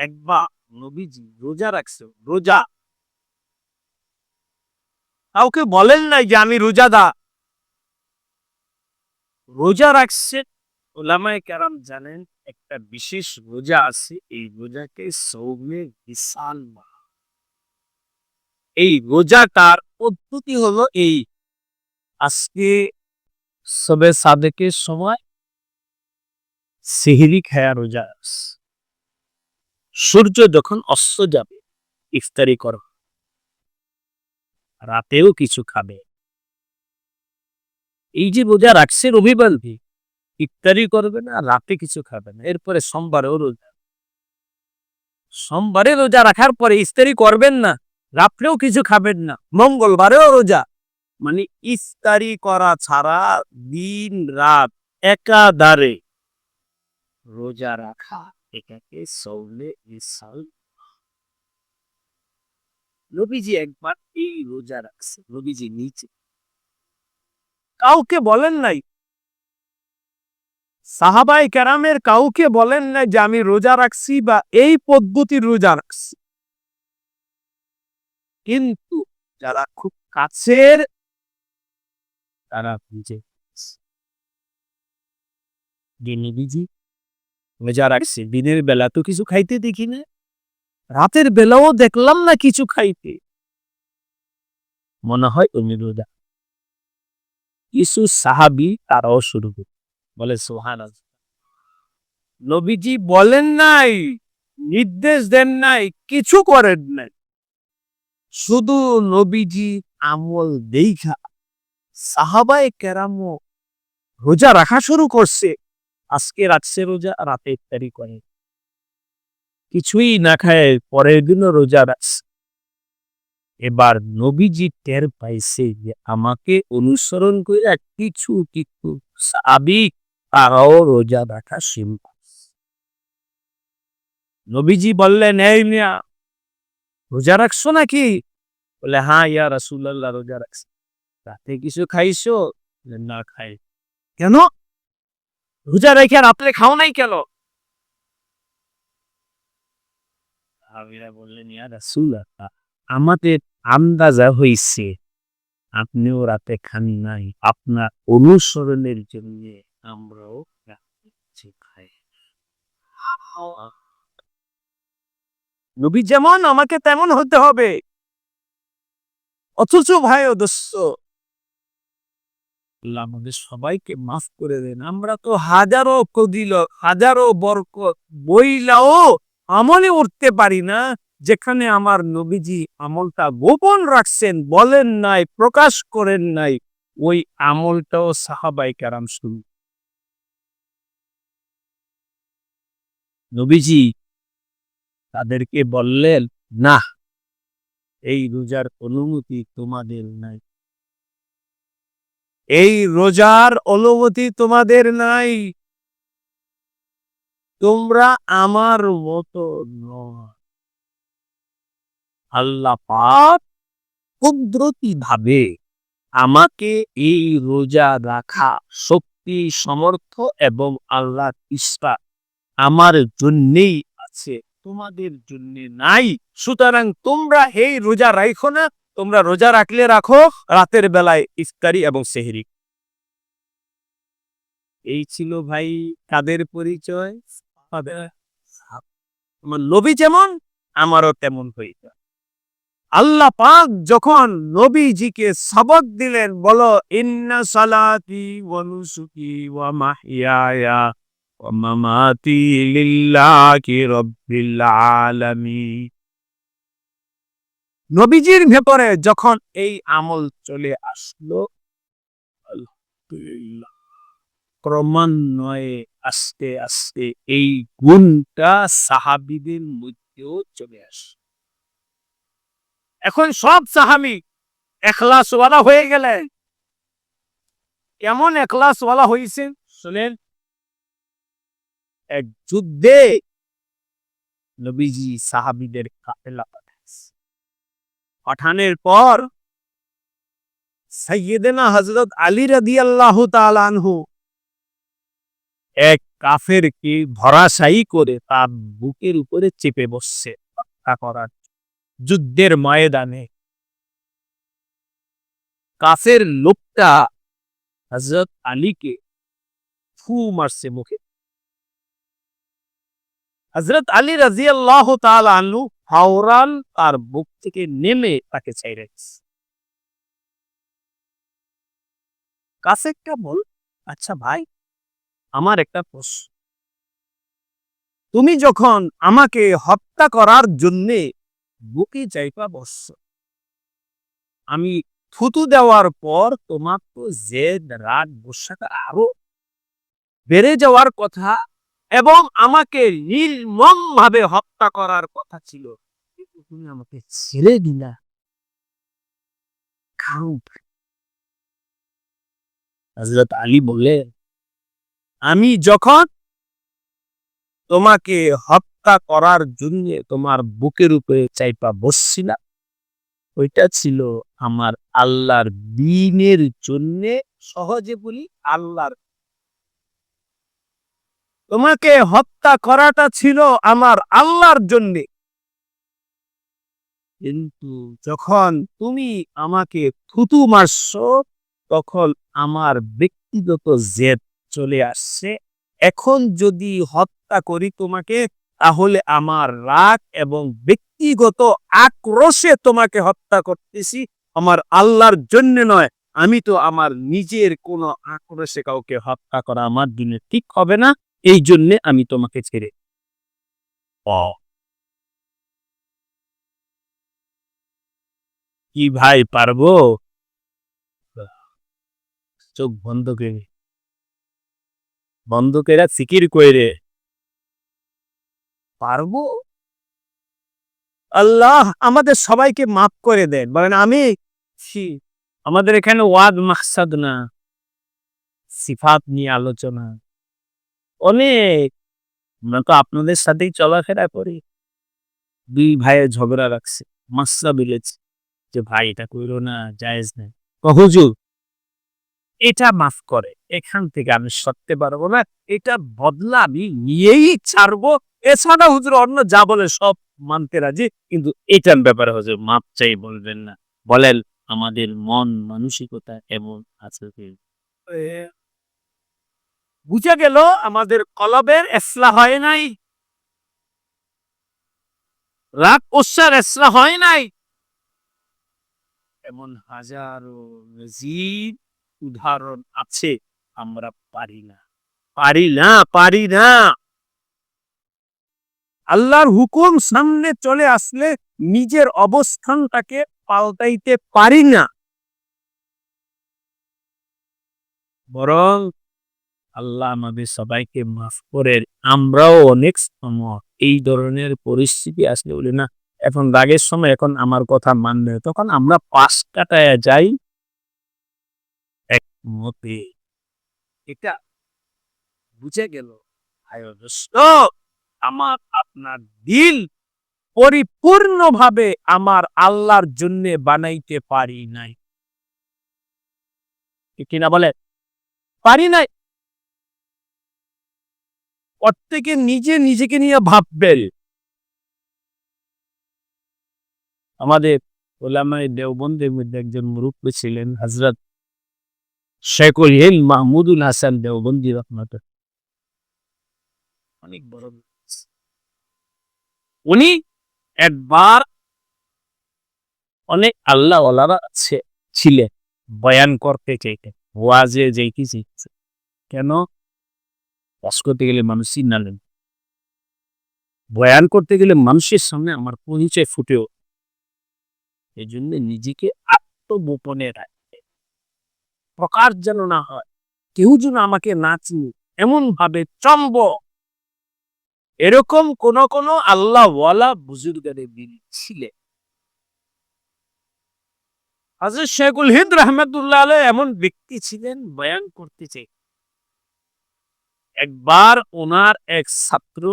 একবার নবীজি রোজা রাখছে, রোজা কাউকে বলেন নাই যে আমি রোজাদা রোজা রাখছে, ওলামায় কেরাম জানেন, একটা বিশেষ রোজা আছে, এই রোজাকে সৌমে বিশাল। এই রোজাটার পদ্ধতি হলো এই, আজকে সবে সাদেকের সময় সেহরি খায়া রোজা আছে। সূর্য যখন অস্ত যাবে, ইফতারি করো। রাতেও কিছু খাবে। এই যে রোজা রাখছে রবিবার দিয়ে ইফতারি করবে না, রাতে কিছু খাবে না। এরপরে সোমবারেও রোজা। সোমবারে রোজা রাখার পরে ইফতারি করবেন না, রাত্রেও কিছু খাবেন না, মঙ্গলবারেও রোজা। মানে ইফতারি করা ছাড়া দিন রাত একাধারে রোজা রাখা এটাকে সৌলে ইসাল রবিজি একবার এই রোজা রাখছে, রবিজি নিচে। কাউকে বলেন নাই। সাহাবাই কেরামের কাউকে বলেন নাই যে আমি রোজা রাখছি বা এই পদ্ধতির রোজা রাখছি। কিন্তু যারা খুব কাছের, তারা বুঝে দিনিবিজি রোজা রাখছে দিনের বেলা তো কিছু খাইতে দেখি না। রাতের বেলাও দেখলাম না কিছু খাইতে। মনে হয় রোজা। কিছু সাহাবি তারাও শুরু করে, বলে সোহান নবীজি বলেন নাই, নির্দেশ দেন নাই, কিছু করেন নাই। শুধু নবীজি আমল দেখা। সাহাবায় কেরামো রোজা রাখা শুরু করছে। আজকে রাখছে রোজা, রাতে ইফতারি করে। কিছুই না খায়, পরের দিনও রোজা রাখছে। এবার নবীজি টের পাইছে যে আমাকে অনুসরণ করে কিছু কিছু সাবিক তারাও রোজা রাখা নবীজি বললেন, এই মিয়া, রোজা রাখছো নাকি? বলে হ্যাঁ ইয়া রাসূলুল্লাহ, রোজা রাখছি। রাতে কিছু খাইছো? না খাই। কেন? রোজা রেখে রাত্রে খাও নাই কেন? বললেন আমাদের আন্দাজা হইছে আপনিও রাতে খান নাই। আপনার অনুসরণের জন্য আমরাও নবী যেমন আমাকে তেমন হতে হবে। অথচ ভাই দোস্ত আল্লাহ আমাদের সবাইকে মাফ করে দেন। আমরা তো হাজারো কদিল, হাজারো বরকত বইলাও আমলে উঠতে পারি না, যেখানে আমার নবীজি আমলটা গোপন রাখছেন, বলেন নাই, প্রকাশ করেন নাই। ওই আমলটাও সাহাবাই কারাম শুরু। নবীজি তাদেরকে বললেন না এই রোজার অনুমতি তোমাদের নাই। এই রোজার অনুমতি তোমাদের নাই। তোমরা আমার মতো আল্লাহ ভাবে আমাকে এই রোজা রাখা শক্তি সমর্থ এবং আল্লাহ ইচ্ছা আমার জন্যেই আছে, তোমাদের জন্য নাই। সুতরাং তোমরা এই রোজা রাখো না তোমরা রোজা রাখলে রাখো রাতের বেলায় ইফতারি এবং সেহরি। এই ছিল ভাই কাদের পরিচয়? আমার নবী যেমন আমারও তেমন হইতে। হবে। আল্লাহ পাক যখন নবীজিকে সবক দিলেন বলো ইন্না সালাতি ওয়া নুসুকি ওয়া মাহইয়ায়া ওয়া মামাতি লিল্লাহি রাব্বিল আলামিন। নবীজির ভেতরে যখন এই আমল চলে আসলো ক্রমান্বয়ে আস্তে আস্তে এই গুণটা সাহাবিদের মধ্যেও চলে আসে। এখন সব সাহাবি এখলাসওয়ালা হয়ে গেলে, কেমন এখলাসওয়ালা হয়েছে শুনেন? এক যুদ্ধে নবীজি সাহাবিদের কাফেলা পাঠানোর পর সৈয়দনা হজরত আলী রাদি আল্লাহ তালানহু এক কাফেরকে ধরাশায়ী করে তার বুকের উপরে চেপে বসছে হত্যা করার যুদ্ধের ময়দানে। কাফের লোকটা হজরত আলীকে ফু মারছে মুখে। হজরত আলী রাজি আল্লাহ আনু হাওরান তার বুক থেকে নেমে তাকে চাইরে কাছে বল আচ্ছা ভাই, আমার একটা প্রশ্ন। তুমি যখন আমাকে হত্যা করার জন্যে বুকে চাইপা বসছ, আমি থুতু দেওয়ার পর তোমার তো জেদ, রাগ গোসাটা আরও বেড়ে যাওয়ার কথা এবং আমাকে নির্মম ভাবে হত্যা করার কথা ছিল। তুমি আমাকে ছেড়ে দিলা। হজরত আলী বলে আমি যখন তোমাকে হত্যা করার জন্য তোমার বুকের উপরে চাইপা বসছিলাম, ওইটা ছিল আমার আল্লাহর দিনের জন্যে সহজে বলি আল্লাহর তোমাকে হত্যা করাটা ছিল আমার আল্লাহর জন্য। কিন্তু যখন তুমি আমাকে থুতু মারছ, তখন আমার ব্যক্তিগত জেদ চলে আসছে। এখন যদি হত্যা করি তোমাকে, তাহলে আমার রাগ এবং ব্যক্তিগত আক্রোশে তোমাকে হত্যা করতেছি। আমার আল্লাহর জন্য নয়, আমি তো আমার নিজের কোনো আক্রোশে কাউকে হত্যা করা আমার জন্য ঠিক হবে না। এই জন্যে আমি তোমাকে ছেড়ে কি ভাই পারব? চোখ বন্ধ করে বন্ধ করে সিকির কইরে। পারব? আল্লাহ আমাদের সবাইকে মাফ করে দেন। বলেন আমি আমাদের এখানে ওয়াদ মাকসাদ না। সিফাত নিয়ে আলোচনা। অনেক। আমরা তো আপনাদের সাথেই চলাফেরা করি। দুই ভাইয়ের ঝগড়া রাখছে মাসলা বিলেছে যে, ভাই, এটা কইরো না, জায়েজ নেই। হুজুর, এটা মাফ করে, এখান থেকে আমি সরতে পারব না, এটা বদলা আমি নিয়েই ছাড়বো। এছাড়া হুজুর অন্য যা বলে সব মানতে রাজি, কিন্তু এটার ব্যাপারে হুজুর মাপ চাই বলবেন না। বলেন, আমাদের মন মানসিকতা এমন আছে বুঝা গেল আমাদের কলবের এসলা হয় নাই। রাগ ওসার এসলা হয় নাই। এমন হাজারো মজিদ উদাহরণ আছে, আমরা পারি না। পারি না পারি না। আল্লাহর হুকুম সামনে চলে আসলে নিজের অবস্থানটাকে পাল্টাইতে পারি না। বরং আল্লাহ আমাদের সবাইকে মাফ করে। আমরাও অনেক সময় এই ধরনের পরিস্থিতি আসলে বলি না, এখন রাগের সময় এখন আমার কথা মানবে, তখন আমরা পাশ কাটায় যাই এক মতে এটা বুঝে গেল? আমার আপনার দিল পরিপূর্ণভাবে আমার আল্লাহর জন্য বানাইতে পারি নাই। কিনা বলে পারি নাই। প্রত্যেকে নিজে নিজেকে নিয়ে ভাববেন আমাদের ওলামাই দেওবন্দের মধ্যে একজন মুরুব্বী ছিলেন হজরত শেখুল হিল মাহমুদুল হাসান দেওবন্দি রহমত অনেক বড় উনি একবার অনেক আল্লাহ ওলারা ছিলেন, বয়ান করতে চাইতেন, ওয়াজে যেতে চাইছে কেন? ওয়াজ করতে গেলে মানুষ চিনালেন বয়ান করতে গেলে মানুষের সামনে আমার পরিচয় ফুটেও এই জন্য নিজেকে আত্মগোপনে রাখতে। প্রকাশ যেন না হয়, কেউ যেন আমাকে না চিনি এমন ভাবে চম্ব। এরকম কোন কোন আল্লাহ ওয়ালা বুজুর্গারে দিন ছিলেন হাজর শেখুল হিন্দ রহমতুল্লাহ আলাই এমন ব্যক্তি ছিলেন, বয়ান করতে চাই একবার ওনার এক ছাত্র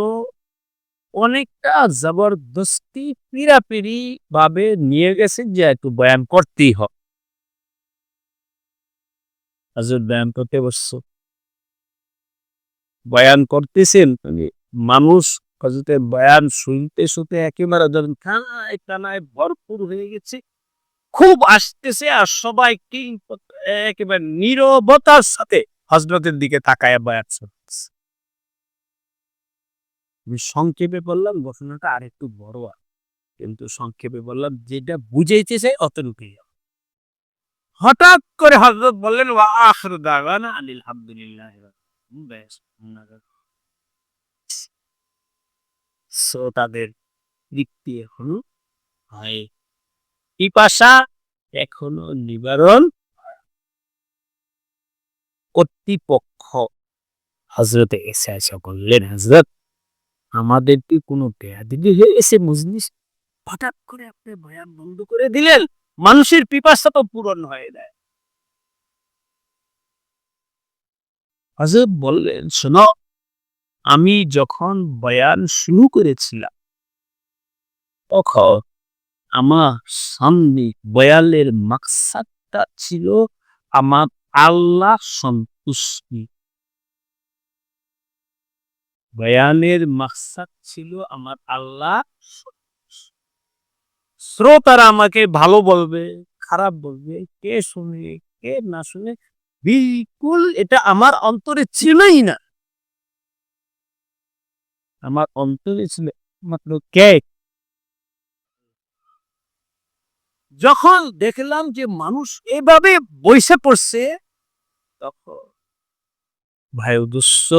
অনেকটা জবরদস্তি পিড়াপিড়ি ভাবে নিয়ে গেছে যে একটু বয়ান করতেই হয় হাজর বয়ান করতে বসছো? বয়ান করতেছেন? মানে মানুষ হজরতের বয়ান শুনতে শুনতে একেবারে ধরেন কানায় কানায় ভরপুর হয়ে গেছে। খুব আসতেছে আর সবাই কি একেবারে নীরবতার সাথে হজরতের দিকে তাকায় বয়ান সংক্ষেপে বললাম, ঘটনাটা আর একটু বড় আর কিন্তু সংক্ষেপে বললাম, যেটা বুঝাইতে চাই অতটুকুই। হঠাৎ করে হজরত বললেন, ওয়া আখির দাওয়ানা আনিল হামদুলিল্লাহ বেশ শ্রোতাদের দিক দিয়ে এখনও হয় পিপাসা এখনও নিবারণ কর্তৃপক্ষ। হজরতে এসে এসে বললেন হজরত আমাদের কি কোনো বেয়াদিবি হয়ে গেছে মজলিস হঠাৎ করে আপনি বয়ান বন্ধ করে দিলেন, মানুষের পিপাসা তো পূরণ হয়ে যায়। বললেন, শোনো, আমি যখন বয়ান শুরু করেছিলাম, তখন আমার সামনে বয়ালের মাকসাদটা ছিল আমার আল্লাহ সন্তুষ্টি। বয়ানের মাকসাদ ছিল আমার আল্লাহ শ্রোতারা আমাকে ভালো বলবে, খারাপ বলবে, কে শুনে, কে না শুনে, বিলকুল এটা আমার অন্তরে ছিলই না। আমার অন্তরে ছিল মাত্র কে? যখন দেখলাম যে মানুষ এভাবে বইসে পড়ছে, তখন ভাই, উদ্দেশ্য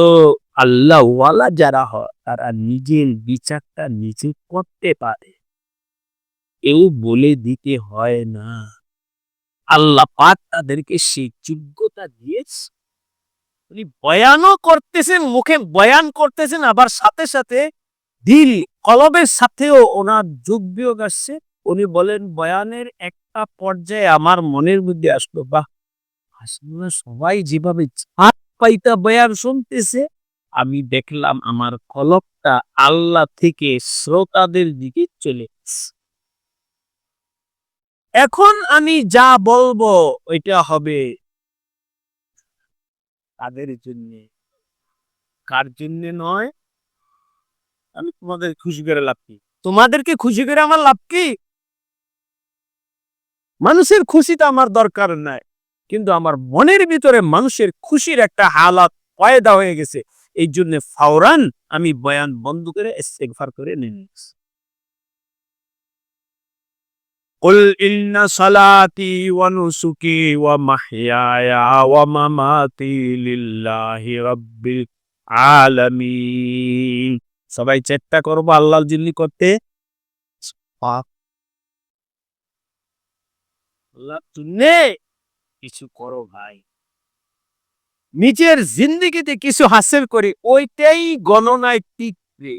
আল্লাহ ওয়ালা যারা হয়, তারা নিজের বিচারটা নিজে করতে পারে। কেউ বলে দিতে হয় না। আল্লাহ পাক তাদেরকে সেই যোগ্যতা দিয়েছে। উনি বয়ানও করতেছেন, মুখে বয়ান করতেছেন, আবার সাথে সাথে দিল কলবের সাথেও ওনার যোগ বিয়োগ আসছে। উনি বলেন, বয়ানের একটা পর্যায়ে আমার মনের মধ্যে আসলো, বাহ! আসলে সবাই যেভাবে ছাদ পাইতা বয়ান শুনতেছে, আমি দেখলাম আমার কলকটা আল্লাহ থেকে শ্রোতাদের দিকে চলে এখন আমি যা বলব ওইটা হবে তাদের জন্য। কার জন্য নয়? আমি তোমাদের খুশি করে লাভ কি? তোমাদেরকে খুশি করে আমার লাভ কি? মানুষের খুশিটা আমার দরকার নাই। কিন্তু আমার মনের ভিতরে মানুষের খুশির একটা হালাত পয়দা হয়ে গেছে এই জন্য ফাওরান আমি বয়ান বন্ধ করে ইস্তেগফার করে নিয়ে قل إن صلاتي ونسكي ومحياي ومماتي لله رب العالمين সবাই চেষ্টা করবো আল্লাহর জিন্নি করতে আল্লাহ তুমি কিছু করো ভাই। নিজের জিন্দিগিতে কিছু হাসিল করি, ওইটাই গণনায় টিকবে।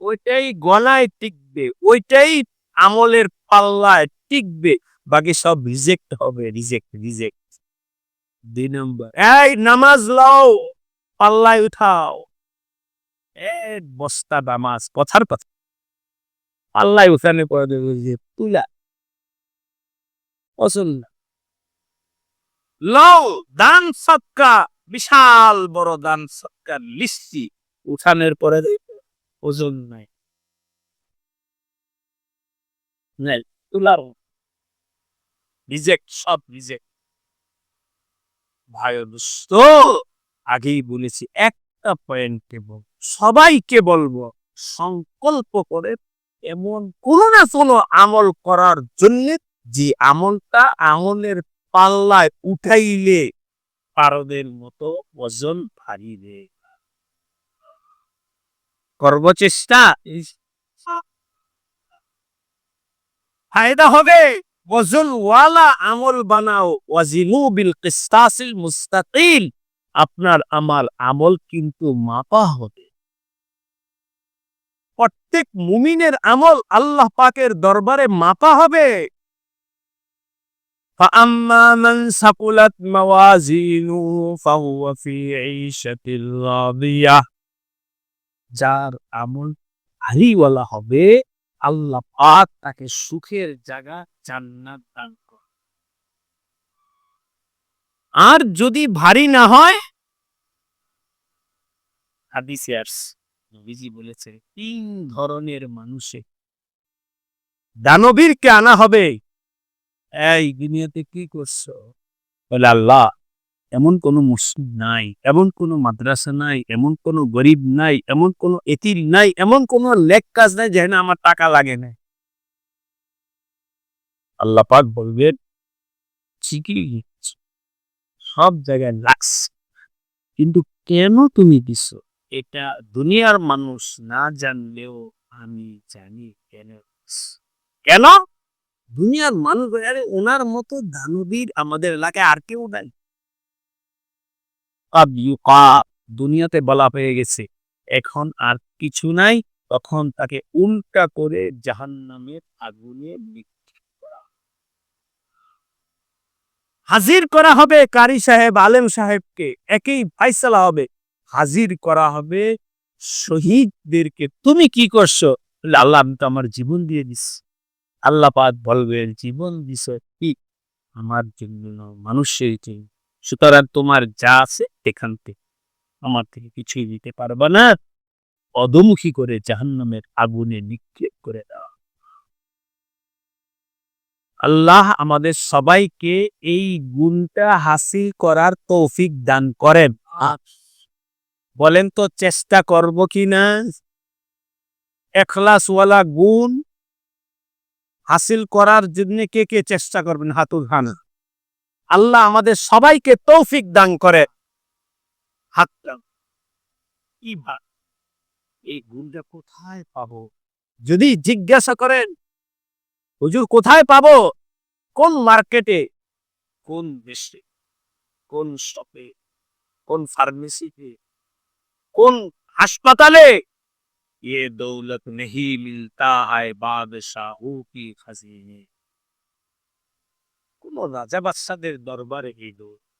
ওইটাই গণায় টিকবে, ওইটাই আমলের পাল্লায় টিকবে। বাকি সব রিজেক্ট হবে রিজেক্ট রিজেক্ট দুই নম্বর, এই নামাজ লও, পাল্লায় উঠাও। এ বস্তা নামাজ, কথার কথা। পাল্লায় উঠানে পরে তুলা। পছন্দ। লও দান সৎকা বিশাল বড় দান সৎকার, লিস্টি। উঠানের পরে ওজন নাই। তুলার রিজেক্ট, সব রিজেক্ট। ভাই দোস্ত, আগেই বলেছি, একটা পয়েন্টে বল, সবাইকে বলব, সংকল্প করে এমন কোনো না কোনো আমল করার জন্য যে আমলটা আমলের পাল্লায় উঠাইলে পারদের মতো ওজন ভারী রে করব চেষ্টা ফায়দা হবে। ওজন ওয়ালা আমল বানাও। ওয়াজিনু বিল মুস্তাকিল আপনার আমার আমল কিন্তু মাপা হবে। প্রত্যেক মুমিনের আমল আল্লাহ পাকের দরবারে মাপা হবে। فأما من ثقلت موازينه فهو في عيشة راضية যার আমল ভারীওয়ালা হবে আল্লাহ পাক তাকে সুখের জায়গা জান্নাত দান করে আর যদি ভারী না হয় হাদিসে আসছে নবীজি বলেছে তিন ধরনের মানুষে দানবীরকে আনা হবে এই দুনিয়াতে কি করছ? বলে, আল্লাহ, এমন কোনো মুসলিম নাই, এমন কোনো মাদ্রাসা নাই, এমন কোনো গরিব নাই, এমন কোনো এতির নাই, এমন কোনো লেক কাজ নাই যেখানে আমার টাকা লাগে না আল্লাহ পাক বলবেন, ঠিকই সব জায়গায় লাগছে কিন্তু কেন তুমি দিছ? এটা দুনিয়ার মানুষ না জানলেও আমি জানি কেন কেন? দুনিয়ার মানুষ আরে ওনার মতো দানবীর আমাদের এলাকায় আর কেউ নাই। দুনিয়াতে বলা হয়ে গেছে, এখন আর কিছু নাই, তখন তাকে উল্টা করে জাহান্নামের আগুনে বিক্রি করা হবে। হাজির করা হবে কারি সাহেব, আলেম সাহেবকে, একই ফাইসালা হবে। হাজির করা হবে শহীদদেরকে। তুমি কি করছ? আল্লাহ আমি তো আমার জীবন দিয়ে দিস আল্লাহ পাক বলবেন জীবন দিস কি? আমার জন্য মানুষের জন্য। সুতরাং তোমার যা আছে এখান থেকে। আমার থেকে কিছুই দিতে পারবা না। অদমুখী করে জাহান্নামের আগুনে নিক্ষেপ করে দেওয়া আল্লাহ আমাদের সবাইকে এই গুণটা হাসিল করার তৌফিক দান করেন। বলেন তো, চেষ্টা করব কি না এখলাসওয়ালা গুণ হাসিল করার জন্য কে কে চেষ্টা করবেন হাতুল খান আল্লাহ আমাদের সবাইকে তৌফিক দান করে। হাত। এই গুণটা কোথায় পাবো? যদি জিজ্ঞাসা করেন, হুজুর, কোথায় পাবো? কোন মার্কেটে? কোন দেশে? কোন শপে? কোন ফার্মেসিতে? কোন হাসপাতালে? ये दौलत नहीं मिलता है बादशाहों की खजीने কোন রাজা বাদশাদের দরবারে এই দৌলত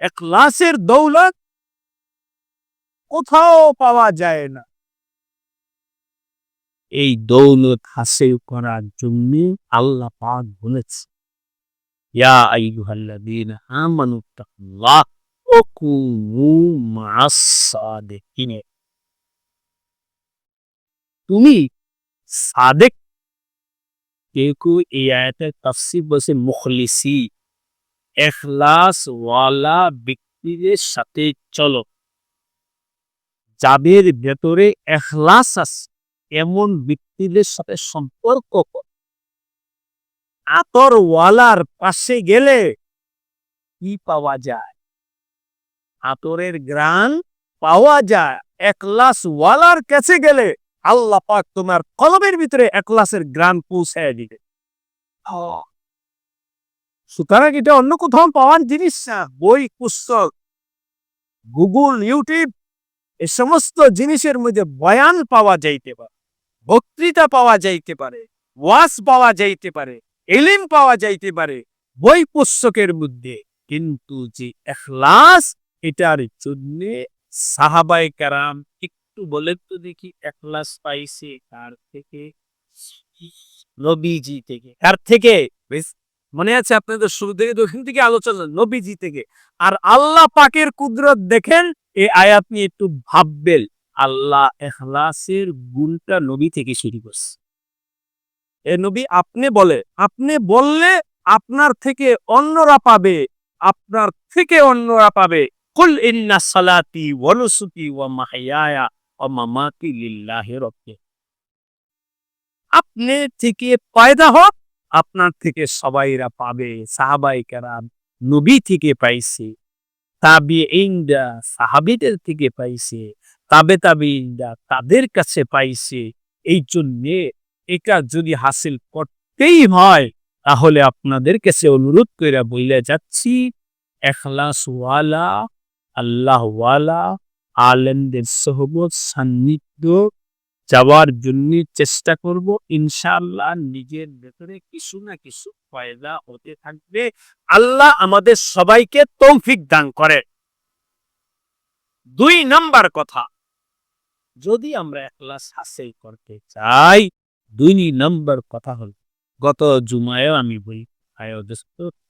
একলাসের দৌলত কোথাও পাওয়া যায় না এই দৌলত হাসিল করার জন্য আল্লাহ পাক বলেছে ইয়া আইয়ুহাল্লাযীনা আমানু তাকুল্লাহ ওয়া কুনু মা'আস সাদিকিন তুমি সাদেক? কেউ এই আয়াতের তাফসীর বলছে, মুখলিসি, এখলাস ওয়ালা ব্যক্তিদের সাথে চলো। যাদের ভেতরে এখলাস আছে, এমন ব্যক্তিদের সাথে সম্পর্ক কর। আতর ওয়ালার পাশে গেলে কি পাওয়া যায়? আতরের গ্রান পাওয়া যায়। একলাস ওয়ালার কাছে গেলে আল্লাহ পাক তোমার কলমের ভিতরে একলাসের গ্রান পৌঁছায় দিবে। সুতরাং এটা অন্য কোথাও পাওয়ার জিনিস না। বই পুস্তক গুগল ইউটিউব এ সমস্ত জিনিসের মধ্যে বয়ান পাওয়া যাইতে পারে বক্তৃতা পাওয়া যাইতে পারে ওয়াজ পাওয়া যাইতে পারে এলিম পাওয়া যাইতে পারে বই পুস্তকের মধ্যে। কিন্তু যে এখলাস এটার জন্য সাহাবাই কারাম একটু বলেন তো দেখি এখলাস পাইছে কার থেকে? নবীজি থেকে। কার থেকে? মনে আছে আপনাদের শুরু থেকে দক্ষিণ থেকে আলোচনা, নবীজি থেকে। আর আল্লাহ পাকের কুদরত দেখেন এই আয়াত নিয়ে একটু ভাববেন, আল্লাহ এখলাসের গুণটা নবী থেকে শুরু করছে। এ নবী, আপনি বলে, আপনি বললে আপনার থেকে অন্যরা পাবে, আপনার থেকে অন্যরা পাবে। কুল ইন্না সালাতি ওয়া নুসুকি ওয়া মাহইয়ায়া আপনি থেকে পয়দা হোক, আপনার থেকে সবাইরা পাবে, সাহাবাই কেরাম, নবী থেকে পাইছে তাবি ইন্দা সাহাবিদের থেকে পাইছে তাবে তাবি ইন্দা তাদের কাছে পাইছে। এই জন্যে এটা যদি হাসিল করতেই হয়, তাহলে আপনাদের কাছে অনুরোধ করে বইলে যাচ্ছি এখলাস ওয়ালা আল্লাহ ওয়ালা আলেমদের সহবত সান্নিধ্য যাওয়ার জন্য চেষ্টা করব। ইনশাআল্লাহ নিজের ভেতরে কিছু না কিছু ফায়দা হতে থাকবে। আল্লাহ আমাদের সবাইকে তৌফিক দান করে। দুই নাম্বার কথা, যদি আমরা একলাস হাসিল করতে চাই, দুই নাম্বার কথা হল, গত জুমায়ও আমি বলি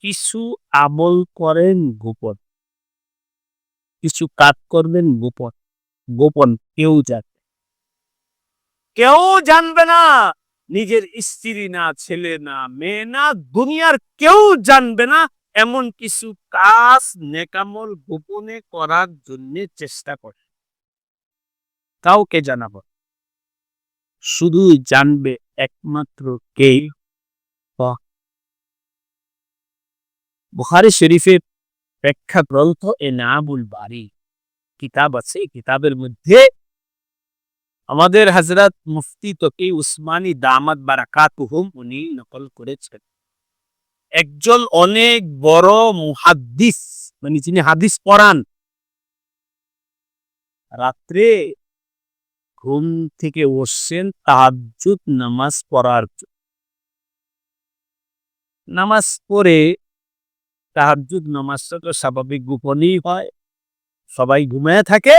কিছু আমল করেন গোপন। কিছু কাজ করবেন, গোপন গোপন কেউ জানবে কেউ জানবে না, নিজের স্ত্রী না, ছেলে না, মেয়ে না, দুনিয়ার কেউ জানবে না, এমন কিছু কাজ নেকামল গোপনে করার জন্য চেষ্টা করে। কাউকে জানাব শুধু জানবে একমাত্র কে বুখারি শরীফের ব্যাখ্যা গ্রন্থ এ নাবুল বাড়ি কিতাব আছে কিতাবের মধ্যে আমাদের হজরত মুফতি তকি উসমানী দামাত বারাকাতুহুম উনি নকল করেছেন একজন অনেক বড় মুহাদ্দিস মানে যিনি হাদিস পড়ান, রাত্রে ঘুম থেকে বসছেন তাহাজ্জুদ নামাজ পড়ার। নামাজ পড়ে তাহাজ্জুদ নামাজটা তো স্বাভাবিক গোপনই হয়। সবাই ঘুমায় থাকে।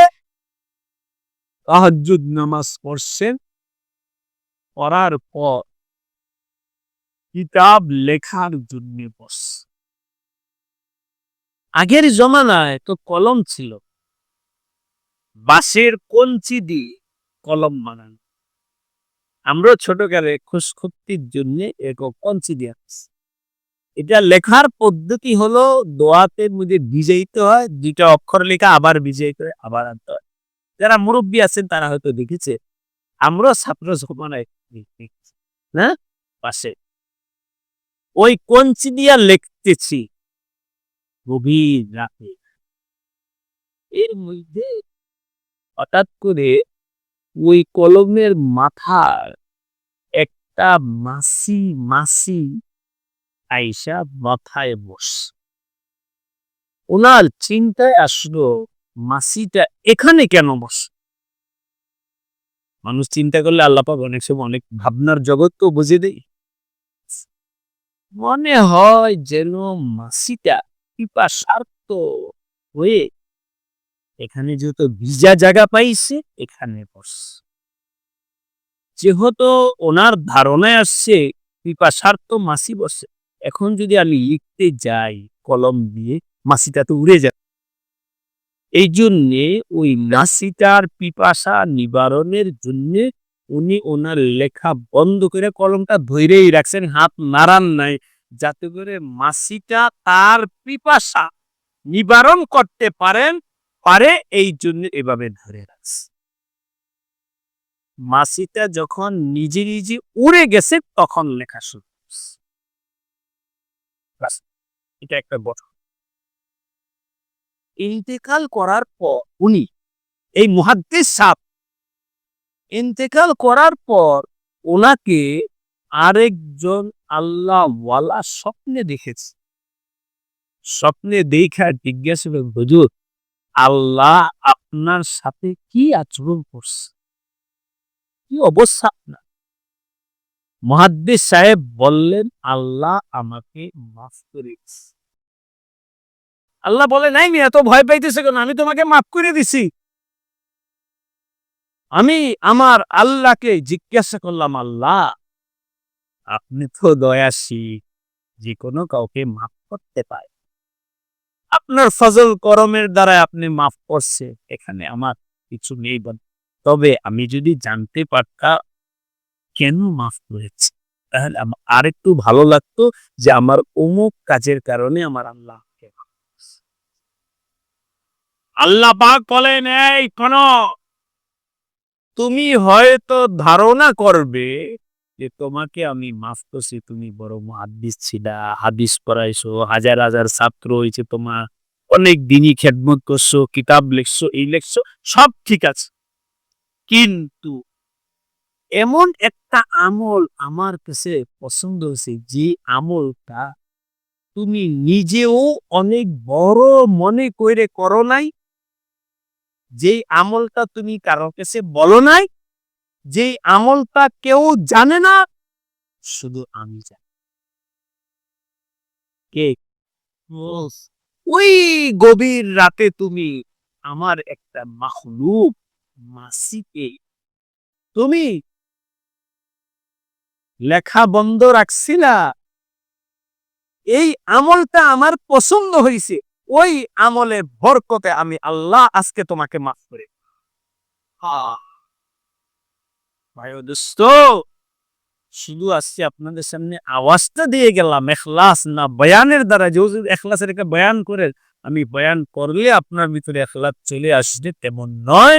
তাহাজ্জুদ নামাজ পড়ছেন। পড়ার পর কিতাব লেখার জন্য বস। আগের জমানায় তো কলম ছিল। বাঁশের কঞ্চি দিয়ে কলম বানান। আমরা ছোটকালে খুশখুক্তির জন্য এক কঞ্চি দিয়ে আসছি। এটা লেখার পদ্ধতি হলো দোয়াতের মধ্যে ভিজাইতে হয়, দুইটা অক্ষর লেখা, আবার ভিজাইতে হয় আবার আনতে হয়। যারা মুরব্বী আছেন তারা হয়তো দেখেছে, আমরা ছাত্র পাশে। ওই কঞ্চি দিয়া লিখতেছি, গভীর রাতে। এর মধ্যে হঠাৎ করে ওই কলমের মাথার একটা মাসি মাসি আইসা মাথায় বস। ওনার চিন্তায় আসলো, মাসিটা এখানে কেন বস? মানুষ চিন্তা করলে আল্লাপাক অনেক সময় অনেক ভাবনার জগৎ তো বুঝে দেই মনে হয় যেন মাসিটা পিপাসার্থ হয়ে এখানে যেহেতু ভিজা জায়গা পাইছে, এখানে বস। যেহেতু ওনার ধারণায় আসছে পিপাসার্থ মাসি বসে এখন যদি আমি লিখতে যাই কলম দিয়ে, মাসিটা তো উড়ে যাবে। এই জন্যে ওই মাসিটার পিপাসা নিবারণের জন্যে উনি ওনার লেখা বন্ধ করে কলমটা ধৈরেই রাখছেন, হাত নাড়ান নাই, যাতে করে মাসিটা তার পিপাসা নিবারণ করতে পারেন, পারে এই জন্য এভাবে ধরে রাখছে। মাসিটা যখন নিজে নিজে উড়ে গেছে, তখন লেখা শুরু ব্যাস, এটা একটা ইন্তেকাল করার পর উনি এই মুহাদ্দিস সাহ ইন্তেকাল করার পর ওনাকে আরেকজন আল্লাহ ওয়ালা স্বপ্নে দেখেছে। স্বপ্নে দেখা জিজ্ঞাসা হুজুর আল্লাহ আপনার সাথে কি আচরণ করছে? কি অবস্থা আপনার? মহাদ্দিস সাহেব বললেন, আল্লাহ আমাকে মাফ করে। আল্লাহ বলে, নাই এত ভয় পাইতেছে কেন? আমি তোমাকে মাফ করে দিছি। আমি আমার আল্লাহকে জিজ্ঞাসা করলাম, আল্লাহ, আপনি তো দয়াশীল যে কোনো কাউকে মাফ করতে পারে আপনার ফজল করমের দ্বারা আপনি মাফ করছে এখানে আমার কিছু নেই তবে আমি যদি জানতে পারতাম কেন মাফ করেছে? তাহলে আমার আরেকটু ভালো লাগতো যে আমার অমুক কাজের কারণে আমার আল্লাহ আল্লাহ পাক বলেন, এই কোন তুমি হয়তো ধারণা করবে যে তোমাকে আমি মাফ করছি, তুমি বড় হাদিস ছিলা, হাদিস পড়াইছো, হাজার হাজার ছাত্র হয়েছে তোমার, অনেক দিনই খেদমত করছ, কিতাব লিখছো, এই লিখছো, সব ঠিক আছে। কিন্তু এমন একটা আমল আমার কাছে পছন্দ হয়েছে যে আমলটা তুমি নিজেও অনেক বড় মনে করে করো নাই যে আমলটা তুমি কারও কাছে বলো নাই যে আমলটা কেউ জানে না শুধু আমি জানি। কে? ওই গভীর রাতে তুমি আমার একটা মাহলুক মাসিকে তুমি লেখা বন্ধ রাখছিলা এই আমলটা আমার পছন্দ হয়েছে ওই আমলের বরকতে আমি আল্লাহ আজকে তোমাকে মাফ করে শুধু আসছে আপনাদের সামনে আওয়াজটা দিয়ে গেলাম, এখলাস না, বয়ানের দ্বারা। যে হুজুর এখলাসের একটা বয়ান করে আমি বয়ান করলে আপনার ভিতরে এখলাস চলে আসবে, তেমন নয়।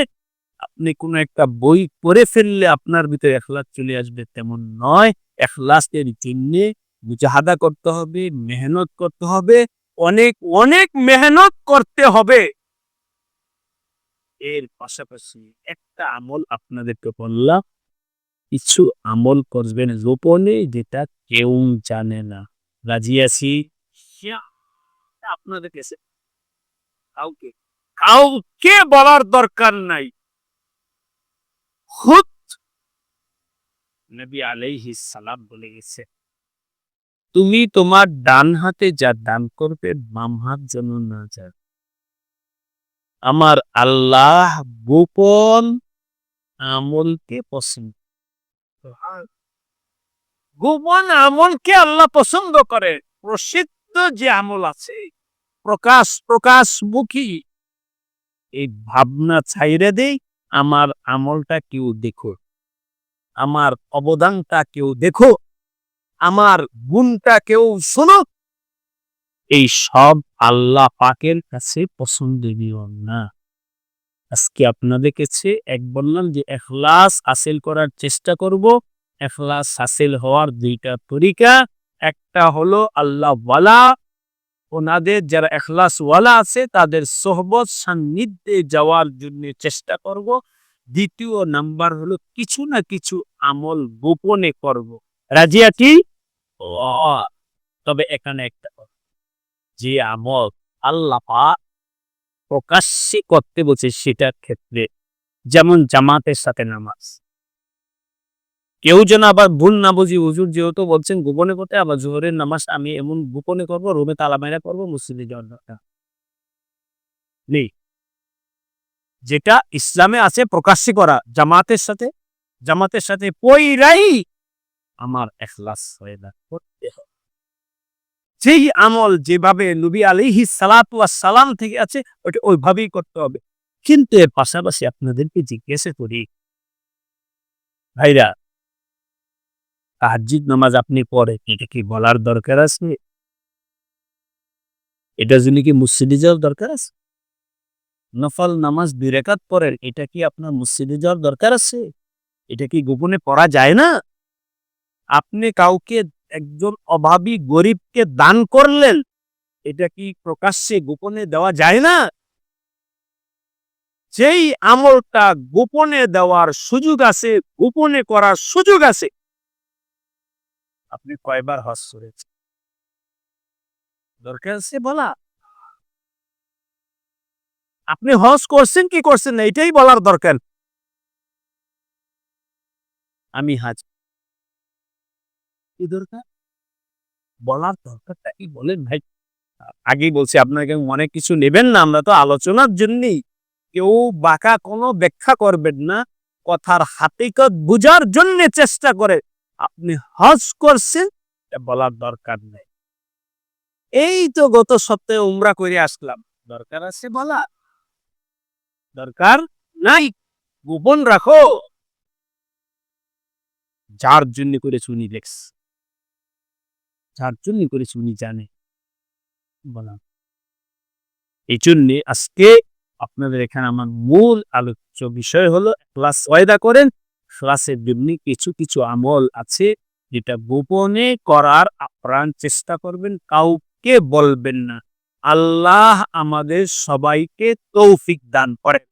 আপনি কোনো একটা বই পড়ে ফেললে আপনার ভিতরে এখলাস চলে আসবে, তেমন নয়। এখলাসের জন্য মুজাহাদা করতে হবে, মেহনত করতে হবে, অনেক অনেক মেহনত করতে হবে। এর পাশাপাশি একটা আমল আপনাদেরকে বললাম, কিছু আমল করবেন গোপনে যেটা কেউ জানে না। রাজি আছি? আপনাদের কাছে কাউকে কাউকে বলার দরকার নাই। খুদ নবী আলাইহি সালাম বলে গেছে, তুমি তোমার ডান হাতে যা দান করবে, বাম হাত যেন না যায়। আমার আল্লাহ গোপন আমলকে পছন্দ গোপন আমলকে আল্লাহ পছন্দ করে। প্রসিদ্ধ যে আমল আছে, প্রকাশ প্রকাশমুখী, এই ভাবনা ছাইরে দেই আমার আমলটা কেউ দেখো আমার অবদানটা কেউ দেখো আমার গুণটা কেউ শোনো এই সব আল্লাহ পাকের কাছে পছন্দনীয় না। আজকে আপনাদের কাছে এক বললাম যে এখলাস হাসিল করার চেষ্টা করব। এখলাস হাসিল হওয়ার দুইটা তরিকা, একটা হলো আল্লাহ ওয়ালা ওনাদের যারা এখলাস ওয়ালা আছে, তাদের সোহবত সান্নিধ্যে যাওয়ার জন্য চেষ্টা করব। দ্বিতীয় নাম্বার হলো কিছু না কিছু আমল গোপনে করব। রাজিয়া কি তবে এখানে একটা যে আমল আল্লাহ প্রকাশ্যে করতে বলছে, সেটার ক্ষেত্রে যেমন জামাতের সাথে নামাজ। কেউ যেন আবার ভুল না বুঝি, হুজুর যেহেতু বলছেন গোপনে করতে, আবার জোহরের নামাজ আমি এমন গোপনে করব, রুমে তালা মেরা করব, মসজিদে নেই যেটা ইসলামে আছে, প্রকাশ্যে করা, জামাতের সাথে জামাতের সাথে পইরাই আমার এখলাস হয়ে না, করতে হবে। যেই আমল যেভাবে নবী আলিহি সালাতু সালাম থেকে আছে ওটা ওইভাবেই করতে হবে। কিন্তু এর পাশাপাশি আপনাদেরকে জিজ্ঞাসা করি, ভাইরা তাহাজ্জুদ নামাজ আপনি পড়েন, এটা কি বলার দরকার আছে? এটা জন্য কি মসজিদে যাওয়ার দরকার আছে? নফল নামাজ রেখাত পড়েন, এটা কি আপনার মসজিদে যাওয়ার দরকার আছে? এটা কি গোপনে পড়া যায় না? আপনি কাউকে একজন অভাবী গরিবকে দান করলেন, এটা কি প্রকাশ্যে গোপনে দেওয়া যায় না? যেই আমলটা গোপনে দেওয়ার সুযোগ আছে, গোপনে করার সুযোগ আছে আপনি কয়বার হজ করেছেন? দরকার আছে বলা? আপনি হজ করছেন, কি করছেন না, এটাই বলার দরকার। আমি হাজ কি দরকার? বলার দরকারটা কি বলেন ভাই? আগেই বলছি, আপনাকে অনেক কিছু নেবেন না, আমরা তো আলোচনার জন্যই। কেউ বাঁকা কোনো ব্যাখ্যা করবেন না, কথার হাতিকত বুঝার জন্য চেষ্টা করে। আপনি হজ করছেন বলার দরকার নেই। এই তো গত সপ্তাহে উমরা করে আসলাম। দরকার আছে বলা। দরকার নাই। গোপন রাখো। যার জন্য করে শুনি দেখস যার জন্য করে শুনি জানে। বলা। এই জন্যে আজকে আপনাদের এখানে আমার মূল আলোচ্য বিষয় হলো ক্লাস ওয়াদা করেন। ক্লাসের জন্য কিছু কিছু আমল আছে যেটা গোপনে করার আপ্রাণ চেষ্টা করবেন, কাউকে বলবেন না। আল্লাহ আমাদের সবাইকে তৌফিক দান করেন।